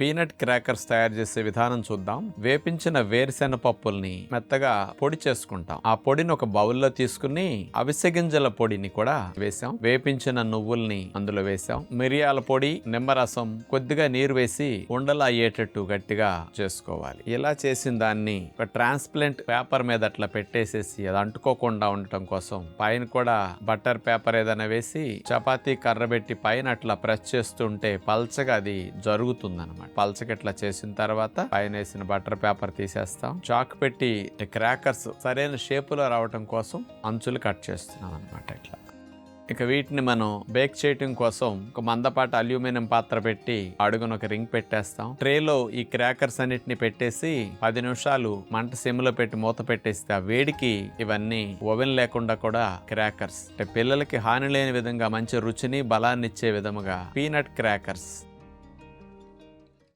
Peanut crackers తయారు చేసే విధానం చూద్దాం. వేపించిన వేరుశెనగ పప్పుల్ని మెత్తగా పొడి చేసుకుంటాం. ఆ పొడిని ఒక బౌల్లో తీసుకుని అవిసె గింజల పొడిని కూడా వేసాం. వేపించిన నువ్వుల్ని అందులో వేసాం. మిరియాల పొడి నిమ్మరసం కొద్దిగా నీరు వేసి ఉండలు అయ్యేటట్టు గట్టిగా చేసుకోవాలి. ఇలా చేసిన దాన్ని ఒక ట్రాన్స్ప్లాంట్ పేపర్ మీద అట్లా పెట్టేసేసి అది అంటుకోకుండా ఉండటం కోసం పైన కూడా బటర్ పేపర్ ఏదైనా వేసి చపాతీ కర్ర పెట్టి పైన అట్లా ప్రెస్ చేస్తుంటే పల్చగా అది జరుగుతుంది అనమాట ఇట్లా చేసిన తర్వాత పైన వేసిన బటర్ పేపర్ తీసేస్తాం. చాక్ పెట్టి క్రాకర్స్ సరైన షేపులో రావటం కోసం అంచులు కట్ చేస్తున్నాం అనమాట ఇట్లా. ఇక వీటిని మనం బేక్ చేయటం కోసం ఒక మందపాటి అల్యూమినియం పాత్ర పెట్టి అడుగున ఒక రింగ్ పెట్టేస్తాం. ట్రేలో ఈ క్రాకర్స్ అన్నిటిని పెట్టేసి పది నిమిషాలు మంట సిమ్లో పెట్టి మూత పెట్టేస్తే ఆ వేడికి ఇవన్నీ ఓవెన్ లేకుండా కూడా క్రాకర్స్. అంటే పిల్లలకి హాని లేని విధంగా మంచి రుచిని బలాన్ని ఇచ్చే విధముగా పీనట్ క్రాకర్స్.